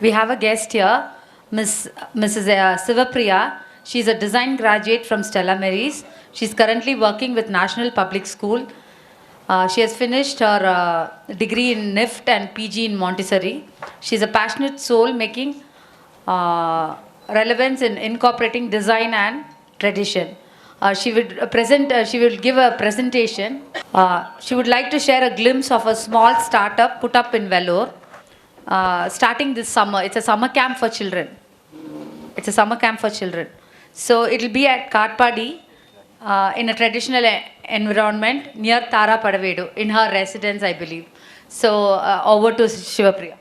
We have a guest here, Miss, Mrs. uh, Sivapriya. She's a design graduate from Stella Maris. She's currently working with National Public School. Uh, she has finished her uh, degree in NIFT and PG in Montessori. She's a passionate soul making uh, relevance in incorporating design and tradition. Uh, she would present. Uh, she will give a presentation. Uh, she would like to share a glimpse of a small startup put up in Vellore, uh, starting this summer. It's a summer camp for children. It's a summer camp for children. So it will be at Katpadi uh, in a traditional environment near Tara Padavedu in her residence, I believe. So uh, over to Shivapriya.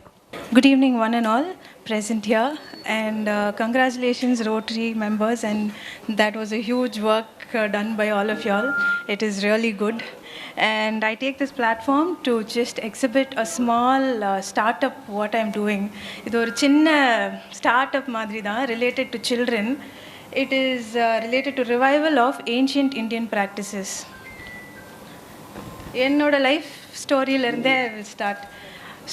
Good evening, one and all present here, and uh, congratulations, Rotary members. And that was a huge work uh, done by all of y'all. It is really good. And I take this platform to just exhibit a small uh, startup what I'm doing. இது ஒரு சின்ன startup மாதிரி தான் related to children. It is uh, related to revival of ancient Indian practices. என்னோட life ஸ்டோரியிலேருந்தே will start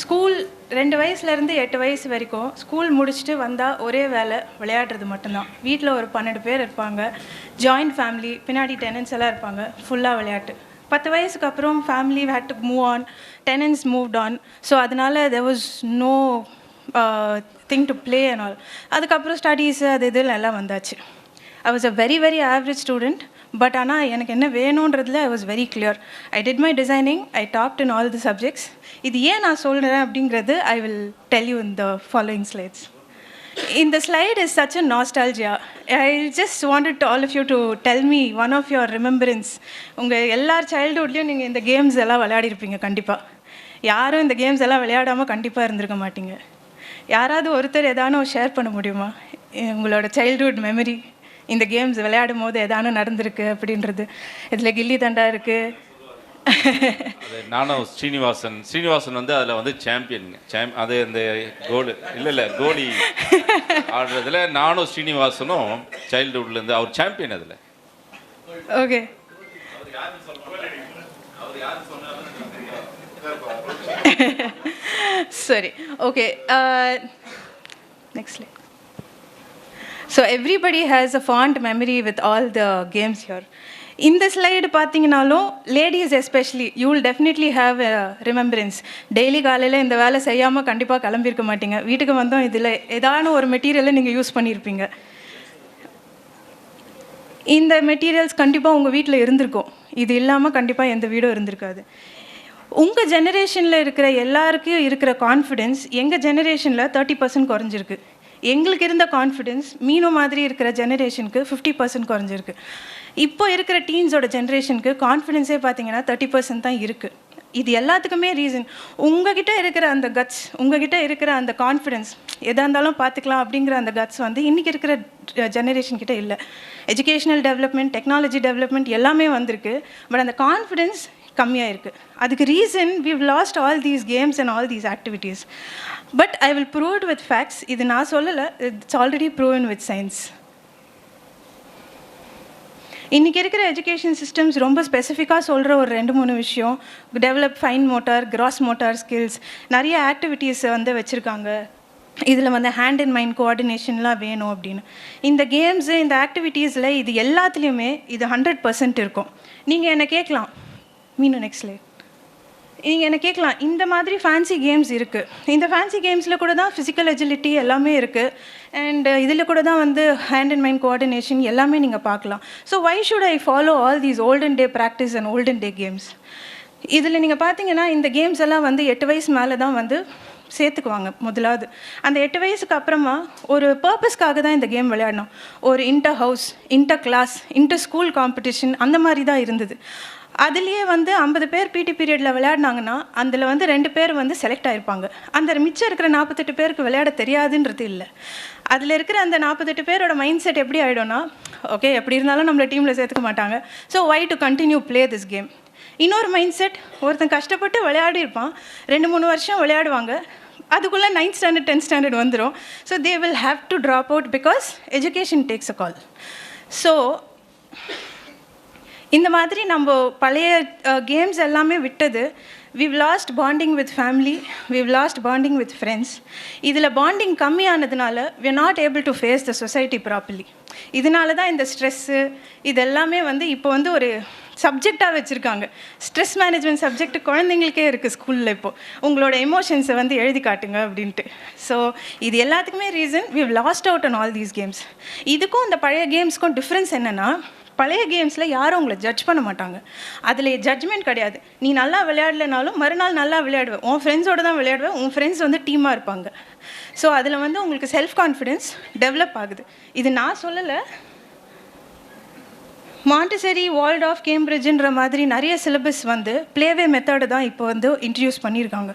School ரெண்டு வயசுலேருந்து எட்டு வயசு வரைக்கும் ஸ்கூல் முடிச்சுட்டு வந்தால் ஒரே வேலை விளையாடுறது மட்டும்தான். வீட்டில் ஒரு பன்னெண்டு பேர் இருப்பாங்க. ஜாயிண்ட் ஃபேமிலி பின்னாடி டெனன்ஸ் எல்லாம் இருப்பாங்க. ஃபுல்லாக விளையாட்டு. பத்து வயசுக்கு அப்புறம் family had to move on tenants moved on so அதனால there was no thing to play and all அதுக்கப்புறம் ஸ்டடீஸு அது இதில் எல்லாம் வந்தாச்சு. I was a very very average student but ஆனால் எனக்கு என்ன வேணுன்றதுல I was very clear I did my designing I topped in all the subjects இது ஏன் நான் சொல்கிறேன் அப்படிங்கிறது I will tell you in the following slides இந்த slide is such a nostalgia I just wanted to all of you to tell me one of your remembrance உங்கள் எல்லார் சைல்டுஹுட்லேயும் நீங்கள் இந்த கேம்ஸ் எல்லாம் விளையாடிருப்பீங்க கண்டிப்பாக யாரும் இந்த கேம்ஸ் எல்லாம் விளையாடாமல் கண்டிப்பாக இருந்திருக்க மாட்டீங்க. யாராவது ஒருத்தர் எதானும் ஷேர் பண்ண முடியுமா? உங்களோட சைல்டுஹுட் மெமரி இந்த கேம்ஸ் விளையாடும் போது எதானும் நடந்திருக்கு அப்படின்றது. இதில் கில்லி தண்டா இருக்குது நானும் ஸ்ரீனிவாசன் ஸ்ரீனிவாசன் வந்து அதில் வந்து சாம்பியனுங்க சாம் அது இந்த கோலு இல்லை இல்லை கோலி ஆடுறதுல நானும் ஸ்ரீனிவாசனும் சைல்டுஹுட்லேருந்து அவர் சாம்பியன் அதில். ஓகே சரி okay next so everybody has a fond memory with all the games here இந்த ஸ்லைடு பார்த்தீங்கனாலும் ladies especially you will definitely have remembrance daily காலையில் இந்த வேலை செய்யாமல் கண்டிப்பாக கிளம்பியிருக்க மாட்டீங்க. வீட்டுக்கு வந்தோம் இதில் ஏதான ஒரு மெட்டீரியலை நீங்கள் யூஸ் பண்ணியிருப்பீங்க. இந்த மெட்டீரியல்ஸ் கண்டிப்பாக உங்கள் வீட்டில் இருந்திருக்கும். இது இல்லாமல் கண்டிப்பாக எந்த வீடும் இருந்திருக்காது. உங்கள் ஜெனரேஷனில் இருக்கிற எல்லாருக்கும் இருக்கிற கான்ஃபிடென்ஸ் எங்கள் ஜெனரேஷனில் தேர்ட்டி பர்சன்ட் குறைஞ்சிருக்கு. எங்களுக்கு இருந்த கான்ஃபிடென்ஸ் மீனோ மாதிரி இருக்கிற ஜெனரேஷனுக்கு ஃபிஃப்டி பர்சன்ட் குறைஞ்சிருக்கு. இப்போ இருக்கிற டீன்ஸோட ஜென்ரேஷனுக்கு கான்ஃபிடென்ஸே பார்த்தீங்கன்னா தேர்ட்டி பர்சன்ட் தான் இருக்குது இது எல்லாத்துக்குமே ரீசன் உங்ககிட்ட இருக்கிற அந்த கட்ஸ் உங்ககிட்ட இருக்கிற அந்த கான்ஃபிடென்ஸ் எதாக இருந்தாலும் பார்த்துக்கலாம் அப்படிங்கிற அந்த கட்ஸ் வந்து இன்றைக்கி இருக்கிற ஜெனரேஷன் கிட்ட இல்லை. எஜுகேஷனல் டெவலப்மெண்ட் டெக்னாலஜி டெவலப்மெண்ட் எல்லாமே வந்திருக்கு. பட் அந்த கான்ஃபிடென்ஸ் கம்மியாக இருக்குது அதுக்கு reason we've lost all these games and all these activities but I will prove with facts இது நான் சொல்லலை it's already proven with science இன்றைக்கி இருக்கிற எஜுகேஷன் சிஸ்டம்ஸ் ரொம்ப ஸ்பெசிஃபிக்காக சொல்கிற ஒரு ரெண்டு மூணு விஷயம். Develop fine motor gross motor skills நிறைய ஆக்டிவிட்டீஸ் வந்து வச்சுருக்காங்க. இதில் வந்து ஹேண்ட் அண்ட் மைண்ட் கோஆர்டினேஷன்லாம் வேணும் அப்படின்னு. இந்த கேம்ஸு இந்த ஆக்டிவிட்டீஸில் இது எல்லாத்துலேயுமே இது ஹண்ட்ரட் பர்சன்ட் இருக்கும். நீங்கள் என்னை கேட்கலாம்? மீனு நெக்ஸ்ட் லேட் நீங்கள் என்ன கேட்கலாம் இந்த மாதிரி ஃபேன்சி கேம்ஸ் இருக்குது இந்த ஃபேன்சி கேம்ஸில் கூட தான் ஃபிசிக்கல் எஜிலிட்டி எல்லாமே இருக்குது அண்ட் இதில் கூட தான் வந்து ஹேண்ட் அண்ட் மைண்ட் கோஆர்டினேஷன் எல்லாமே நீங்கள் பார்க்கலாம். So why should I follow all these olden day practice and olden day games இதில் நீங்கள் பார்த்தீங்கன்னா இந்த கேம்ஸ் எல்லாம் வந்து எட்டு வயசு மேலே தான் வந்து சேர்த்துக்குவாங்க முதலாவது. அந்த எட்டு வயசுக்கு அப்புறமா ஒரு பர்பஸ்க்காக தான் இந்த கேம் விளையாடணும். ஒரு inter house inter class inter school competition அந்த மாதிரி தான் இருந்தது. அதுலேயே வந்து ஐம்பது பேர் பிடி பீரியடில் விளையாடினாங்கன்னா அதில் வந்து ரெண்டு பேர் வந்து செலக்ட் ஆகிருப்பாங்க அந்த மிச்சம் இருக்கிற நாற்பத்தெட்டு பேருக்கு விளையாட தெரியாதுன்றது இல்லை. அதில் இருக்கிற அந்த நாற்பத்தெட்டு பேரோட மைண்ட் செட் எப்படி ஆகிடும்னா ஓகே எப்படி இருந்தாலும் நம்மளை டீமில் சேர்த்துக்க மாட்டாங்க. So why to continue play this game இன்னொரு மைண்ட் செட் ஒருத்தன் கஷ்டப்பட்டு விளையாடி இருப்பான் ரெண்டு மூணு வருஷம் விளையாடுவாங்க. அதுக்குள்ளே நைன்த் ஸ்டாண்டர்ட் டென்த் ஸ்டாண்டர்ட் வந்துடும் so they will have to drop out because education takes a call so இந்த மாதிரி நம்ம பழைய கேம்ஸ் எல்லாமே விட்டது. We've lost bonding with family we've lost bonding with friends இதில் bonding கம்மியானதுனால we are not able to face the society properly இதனால தான் இந்த ஸ்ட்ரெஸ்ஸு இது எல்லாமே வந்து இப்போ வந்து ஒரு சப்ஜெக்டாக வச்சுருக்காங்க. ஸ்ட்ரெஸ் மேனேஜ்மெண்ட் சப்ஜெக்ட் குழந்தைங்களுக்கே இருக்குது ஸ்கூலில் இப்போது உங்களோட எமோஷன்ஸை வந்து எழுதி காட்டுங்க அப்படின்ட்டு. ஸோ இது எல்லாத்துக்குமே reason we've lost out on all these games இதுக்கும் இந்த பழைய கேம்ஸ்க்கும் டிஃப்ரென்ஸ் என்னென்னா பழைய கேம்ஸில் யாரும் உங்களை ஜட்ஜ் பண்ண மாட்டாங்க. அதில் ஜட்ஜ்மெண்ட் கிடையாது. நீ நல்லா விளையாடலைனாலும் மறுநாள் நல்லா விளையாடுவேன் உன் ஃப்ரெண்ட்ஸோட தான் விளையாடுவேன் உன் ஃப்ரெண்ட்ஸ் வந்து டீமாக இருப்பாங்க. ஸோ அதில் வந்து உங்களுக்கு செல்ஃப் கான்ஃபிடென்ஸ் டெவலப் ஆகுது. இது நான் சொல்லலை. மாண்டசரி வால்ட் ஆஃப் கேம்பிரிட்ஜுன்ற மாதிரி நிறைய சிலபஸ் வந்து ப்ளேவே மெத்தடு தான் இப்போ வந்து இன்ட்ரடியூஸ் பண்ணியிருக்காங்க.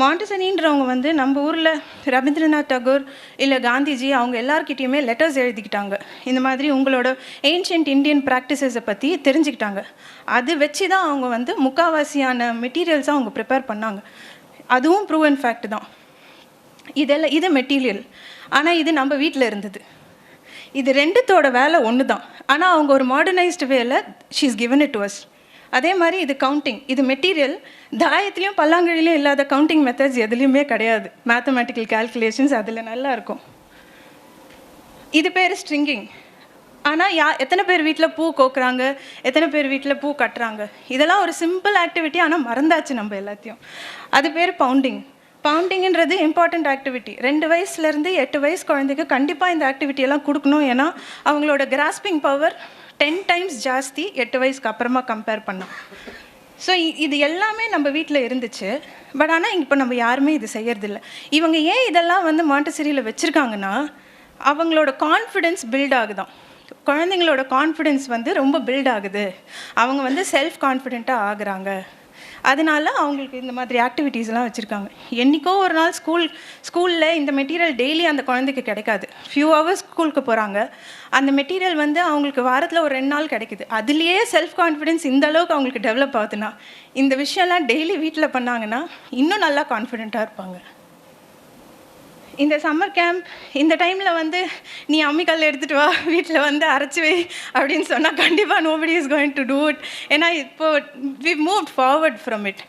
மாண்டசனின்றவங்க வந்து நம்ம ஊரில் ரவீந்திரநாத் டகோர் இல்லை காந்திஜி அவங்க எல்லார்கிட்டேயுமே லெட்டர்ஸ் எழுதிக்கிட்டாங்க. இந்த மாதிரி உங்களோட ஏன்ஷியன்ட் இந்தியன் ப்ராக்டிசஸை பற்றி தெரிஞ்சுக்கிட்டாங்க. அது வச்சு தான் அவங்க வந்து முக்காவாசியான மெட்டீரியல்ஸை அவங்க ப்ரிப்பேர் பண்ணாங்க. அதுவும் ப்ரூவ் அண்ட் ஃபேக்ட் தான். இதெல்லாம் இது மெட்டீரியல் ஆனால் இது நம்ம வீட்டில் இருந்தது. இது ரெண்டுத்தோட வேலை ஒன்று தான் ஆனால் அவங்க ஒரு மாடர்னைஸ்டு வேல she's given it to us அதே மாதிரி இது கவுண்டிங் இது மெட்டீரியல் தாயத்துலேயும் பல்லாங்குழிலையும் இல்லாத கவுண்டிங் மெத்தட்ஸ் எதுலேயுமே கிடையாது. மேத்தமேட்டிக்கல் கால்குலேஷன்ஸ் அதில் நல்லா இருக்கும். இது பேர் ஸ்ட்ரிங்கிங் ஆனால் யா எத்தனை பேர் வீட்டில் பூ கோக்குறாங்க? எத்தனை பேர் வீட்டில் பூ கட்டுறாங்க? இதெல்லாம் ஒரு சிம்பிள் ஆக்டிவிட்டி ஆனால் மறந்தாச்சு நம்ம எல்லாத்தையும். அது பேர் பவுண்டிங் பவுண்டிங்கிறது இம்பார்ட்டண்ட் ஆக்டிவிட்டி ரெண்டு வயசுலேருந்து எட்டு வயசு குழந்தைக்கு கண்டிப்பாக இந்த ஆக்டிவிட்டியெல்லாம் கொடுக்கணும். ஏன்னா அவங்களோட கிராஸ்பிங் பவர் டென் டைம்ஸ் ஜாஸ்தி எட்டு வயசுக்கு அப்புறமா கம்பேர் பண்ணோம். ஸோ இது எல்லாமே நம்ம வீட்டில் இருந்துச்சு. பட் ஆனால் இப்போ நம்ம யாருமே இது செய்யறதில்ல. இவங்க ஏன் இதெல்லாம் வந்து மாண்டசரியில் வச்சுருக்காங்கன்னா அவங்களோட கான்ஃபிடென்ஸ் பில்ட் ஆகுதான். குழந்தைங்களோட கான்ஃபிடென்ஸ் வந்து ரொம்ப பில்ட் ஆகுது. அவங்க வந்து செல்ஃப் கான்ஃபிடென்ட்டாக ஆகுறாங்க. அதனால அவங்களுக்கு இந்த மாதிரி ஆக்டிவிட்டீஸ்லாம் வச்சுருக்காங்க. என்றைக்கோ ஒரு நாள் ஸ்கூல் ஸ்கூலில் இந்த மெட்டீரியல் டெய்லி அந்த குழந்தைக்கு கிடைக்காது. ஃபியூ ஹவர்ஸ் ஸ்கூலுக்கு போகிறாங்க அந்த மெட்டீரியல் வந்து அவங்களுக்கு வாரத்தில் ஒரு ரெண்டு நாள் கிடைக்குது. அதுலேயே செல்ஃப் கான்ஃபிடென்ஸ் இந்த அளவுக்கு அவங்களுக்கு டெவலப் ஆகுதுன்னா இந்த விஷயம்லாம் டெய்லி வீட்டில் பண்ணாங்கன்னா இன்னும் நல்லா கான்ஃபிடென்ட்டாக இருப்பாங்க. இந்த சம்மர் கேம்ப் இந்த டைமில் வந்து நீ அம்மிக்கல் எடுத்துகிட்டு வா வீட்டில் வந்து அரைச்சி வை அப்படின்னு சொன்னால் கண்டிப்பாக nobody is going to do it ஏன்னா இப்போ we move forward from it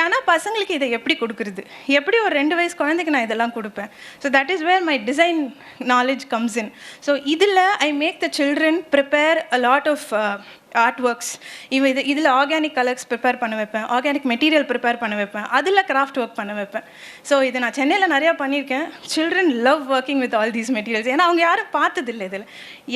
ஏன்னா பசங்களுக்கு இதை எப்படி கொடுக்குறது? எப்படி ஒரு ரெண்டு வயசு குழந்தைக்கு நான் இதெல்லாம் கொடுப்பேன்? So that is where my design knowledge comes in so இதில் I make the children prepare a lot of art works இவ இது இதில் ஆர்கானிக் கலர்ஸ் ப்ரிப்பேர் பண்ண வைப்பேன். ஆர்கானிக் மெட்டீரியல் ப்ரிப்பேர் பண்ண வைப்பேன். அதில் கிராஃப்ட் ஒர்க் பண்ண வைப்பேன். ஸோ இதை நான் சென்னையில் நிறையா பண்ணியிருக்கேன். Children love working with all these materials ஏன்னா அவங்க யாரும் பார்த்ததில்லை இதில்.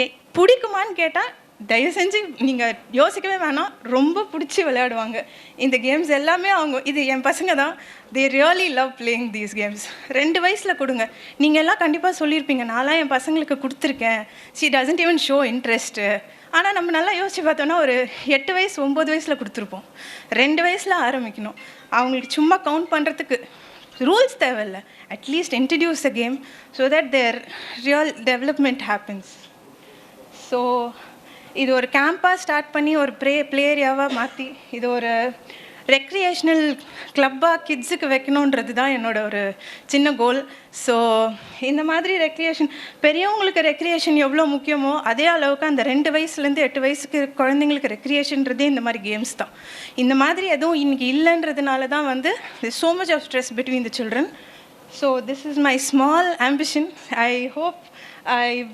ஏ பிடிக்குமான்னு கேட்டால் தயவு செஞ்சு நீங்கள் யோசிக்கவே வேணாம். ரொம்ப பிடிச்சி விளையாடுவாங்க. இந்த கேம்ஸ் எல்லாமே அவங்க இது என் பசங்க தான். They really love playing these games ரெண்டு வயசில் கொடுங்க. நீங்கள் எல்லாம் கண்டிப்பாக சொல்லியிருப்பீங்க. நான்லாம் என் பசங்களுக்கு கொடுத்துருக்கேன். She doesn't even show interest ஆனால் நம்ம நல்லா யோசிச்சு பார்த்தோன்னா ஒரு எட்டு வயசு ஒம்பது வயசில் கொடுத்துருப்போம். ரெண்டு வயசில் ஆரம்பிக்கணும். அவங்களுக்கு சும்மா கவுண்ட் பண்ணுறதுக்கு ரூல்ஸ் தேவையில்ல. At least introduce a game so that there real development happens so இது ஒரு கேம்பாக ஸ்டார்ட் பண்ணி ஒரு ப்ளே ப்ளே ஏரியாவாக மாற்றி இது ஒரு ரெக்ரியேஷ்னல் கிளப்பாக கிட்ஸுக்கு வைக்கணுன்றது தான் என்னோட ஒரு சின்ன கோல் ஸோ இந்த மாதிரி ரெக்ரியேஷன் பெரியவங்களுக்கு ரெக்ரியேஷன் எவ்வளோ முக்கியமோ அதே அளவுக்கு அந்த ரெண்டு வயசுலேருந்து எட்டு வயசுக்கு குழந்தைங்களுக்கு ரெக்ரியேஷன்றதே இந்த மாதிரி கேம்ஸ் தான். இந்த மாதிரி எதுவும் இன்றைக்கி இல்லைன்றதுனால தான் வந்து so much of stress between the children so this is my small ambition I hope I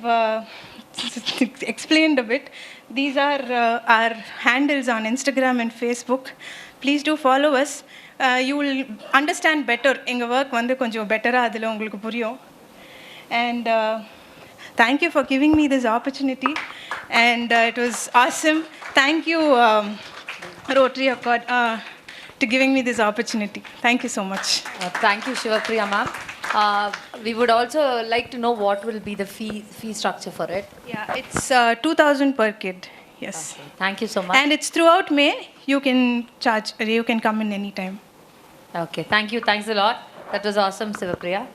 explained a bit. These are uh, our handles on Instagram and Facebook. Please do follow us. Uh, you will understand better. எங்கள் work வந்து கொஞ்சம் பெட்டராக அதில் உங்களுக்கு புரியும் and thank you for giving me this opportunity and it was awesome thank you Rotaract to giving me this opportunity thank you so much Uh, thank you, Shivapriya ma'am. Uh, we would also like to know what will be the fee fee structure for it. Yeah, it's uh, 2000 per kid. Yes. Thank you so much. And it's throughout May. You can charge, you can come in any time. okay, thank you. Thanks a lot. That was awesome, Shivapriya.